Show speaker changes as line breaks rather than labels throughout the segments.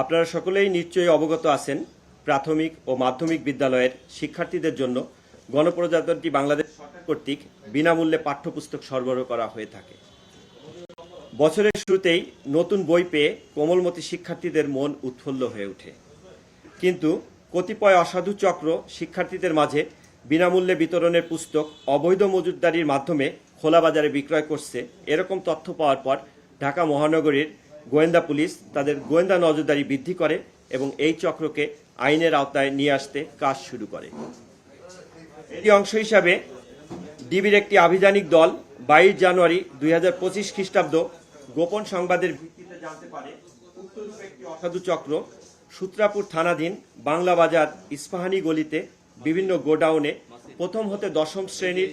আপনারা সকলেই নিশ্চয়ই অবগত আছেন প্রাথমিক ও মাধ্যমিক বিদ্যালয়ের শিক্ষার্থীদের জন্য গণপ্রজাতন্ত্রী বাংলাদেশ কর্তৃক বিনামূল্যে পাঠ্যপুস্তক সরবরাহ করা হয়ে থাকে। বছরের শুরুতেই নতুন বই পেয়ে কোমলমতি শিক্ষার্থীদের মন উৎফুল্ল হয়ে ওঠে। কিন্তু কতিপয় অসাধু চক্র শিক্ষার্থীদের মাঝে বিনামূল্যে বিতরণের পুস্তক অবৈধ মজুতদারির মাধ্যমে খোলা বাজারে বিক্রয় করছে। এরকম তথ্য পাওয়ার পর ঢাকা মহানগরীর গোয়েন্দা পুলিশ তাদের গোয়েন্দা নজরদারি বৃদ্ধি করে এবং এই চক্রকে আইনের আওতায় নিয়ে আসতে কাজ শুরু করে। এরই অংশ হিসাবে ডিবির একটি আভিযানিক দল বাইশ জানুয়ারি দুই হাজার পঁচিশ খ্রিস্টাব্দ গোপন সংবাদের ভিত্তিতে জানতে পারে একটি অসাধু চক্র সূত্রাপুর থানাধীন বাংলা বাজার ইস্পাহানি গলিতে বিভিন্ন গোডাউনে প্রথম হতে দশম শ্রেণির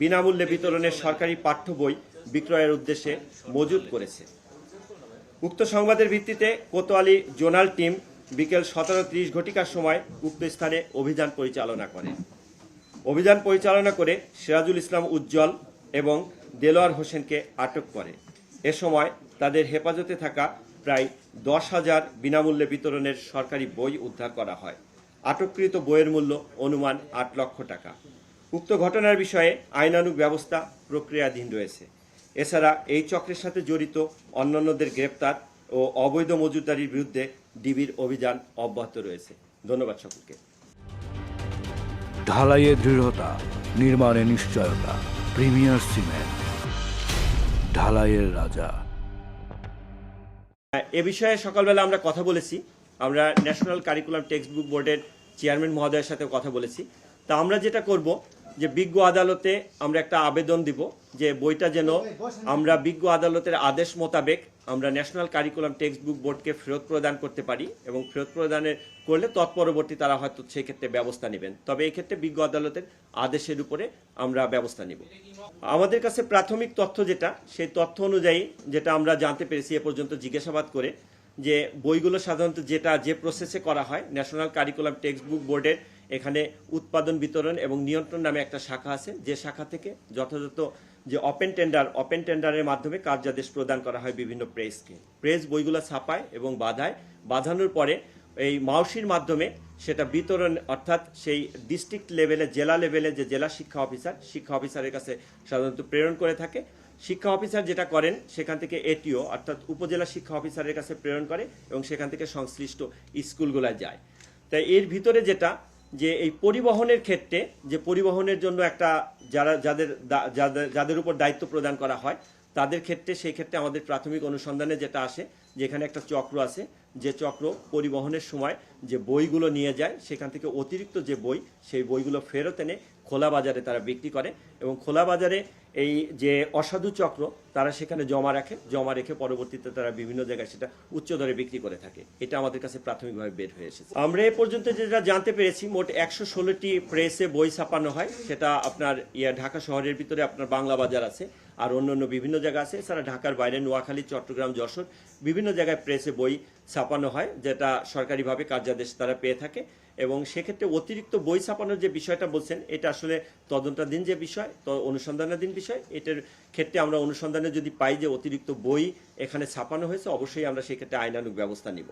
বিনামূল্যে বিতরণের সরকারি পাঠ্য বই বিক্রয়ের উদ্দেশ্যে মজুত করেছে। উক্ত সংবাদের ভিত্তিতে কোতোয়ালি জোনাল টিম বিকেল সতেরো ত্রিশ ঘটিকার সময় উক্ত স্থানে অভিযান পরিচালনা করে। অভিযান পরিচালনা করে সিরাজুল ইসলাম উজ্জ্বল এবং দেলোয়ার হোসেনকে আটক করে। এ সময় তাদের হেফাজতে থাকা প্রায় দশ হাজার বিনামূল্যে বিতরণের সরকারি বই উদ্ধার করা হয়। আটককৃত বইয়ের মূল্য অনুমান আট লক্ষ টাকা। উক্ত ঘটনার বিষয়ে আইনানুগ ব্যবস্থা প্রক্রিয়াধীন রয়েছে। এছাড়া এই চক্রের সাথে জড়িত অন্যান্যদের গ্রেপ্তার ও অবৈধ মজুদারির বিরুদ্ধে ডিবির অভিযান অব্যাহত রয়েছে। ধন্যবাদ সকলকে।
ঢালাইয়ে দৃঢ়তা নির্মাণে নিশ্চয়তা প্রিমিয়ার সিমেন্ট ঢালাইয়ের রাজা।
এ বিষয়ে সকালবেলা আমরা কথা বলেছি। আমরা ন্যাশনাল কারিকুলাম টেক্সট বুক বোর্ডের চেয়ারম্যান মহোদয়ের সাথে কথা বলেছি। তা আমরা যেটা করব যে বিজ্ঞ আদালতে আমরা একটা আবেদন দিব যে বইটা যেন আমরা বিজ্ঞ আদালতের আদেশ মোতাবেক আমরা ন্যাশনাল কারিকুলাম টেক্সট বুক বোর্ডকে ফেরত প্রদান করতে পারি এবং ফেরত প্রদানের করলে তৎপরবর্তী তারা হয়তো সেক্ষেত্রে ব্যবস্থা নেবেন। তবে এই ক্ষেত্রে বিজ্ঞ আদালতের আদেশের উপরে আমরা ব্যবস্থা নিব। আমাদের কাছে প্রাথমিক তথ্য যেটা সেই তথ্য অনুযায়ী যেটা আমরা জানতে পেরেছি এ পর্যন্ত জিজ্ঞাসাবাদ করে যে বইগুলো সাধারণত যেটা যে প্রসেসে করা হয় ন্যাশনাল কারিকুলাম টেক্সট বুক বোর্ডের এখানে উৎপাদন, বিতরণ এবং নিয়ন্ত্রণ নামে একটা শাখা আছে। যে শাখা থেকে যথাযথ যে ওপেন টেন্ডার ওপেন টেন্ডারের মাধ্যমে কার্যাদেশ প্রদান করা হয় বিভিন্ন প্রেসকে প্রেস বইগুলো ছাপায় এবং বাধায়। বাঁধানোর পরে এই মাউসির মাধ্যমে সেটা বিতরণ, অর্থাৎ সেই ডিস্ট্রিক্ট লেভেলে জেলা লেভেলে যে জেলা শিক্ষা অফিসার শিক্ষা অফিসারের কাছে সাধারণত প্রেরণ করে থাকে। শিক্ষা অফিসার যেটা করেন, সেখান থেকে এটিও, অর্থাৎ উপজেলা শিক্ষা অফিসারের কাছে প্রেরণ করে এবং সেখান থেকে সংশ্লিষ্ট স্কুলগুলোয় যায়। তাই এর ভিতরে যেটা, যে এই পরিবহনের ক্ষেত্রে, যে পরিবহনের জন্য একটা যারা, যাদের যাদের যাদের উপর দায়িত্ব প্রদান করা হয়, তাদের ক্ষেত্রে সেই ক্ষেত্রে আমাদের প্রাথমিক অনুসন্ধানে যেটা আসে, যেখানে একটা চক্র আছে, যে চক্র পরিবহনের সময় যে বইগুলো নিয়ে যায়, সেখান থেকে অতিরিক্ত যে বই, সেই বইগুলো ফেরত এনে খোলা বাজারে তারা বিক্রি করে এবং খোলা বাজারে এই যে অসাধু চক্র, তারা সেখানে জমা রাখে, জমা রেখে পরবর্তীতে তারা বিভিন্ন জায়গায় সেটা উচ্চ দরে বিক্রি করে থাকে। এটা আমাদের কাছে প্রাথমিকভাবে বের হয়ে এসেছে। আমরা এ পর্যন্ত যেটা জানতে পেরেছি, মোট একশো ষোলোটি প্রেসে বই ছাপানো হয়। সেটা আপনার ইয়া ঢাকা শহরের ভিতরে আপনার বাংলা বাজার আছে আর অন্য অন্য বিভিন্ন জায়গা আছে। এছাড়া ঢাকার বাইরে নোয়াখালী, চট্টগ্রাম, যশোর বিভিন্ন জায়গায় প্রেসে বই ছাপানো হয়, যেটা সরকারিভাবে কার্যাদেশ তারা পেয়ে থাকে। এবং সেক্ষেত্রে অতিরিক্ত বই ছাপানোর যে বিষয়টা বলছেন, এটা আসলে তদন্তাধীন যে বিষয়, তো অনুসন্ধানাধীন বিষয়, এটার ক্ষেত্রে আমরা অনুসন্ধানে যদি পাই যে অতিরিক্ত বই এখানে ছাপানো হয়েছে, অবশ্যই আমরা সেক্ষেত্রে আইনানুগ ব্যবস্থা নিব।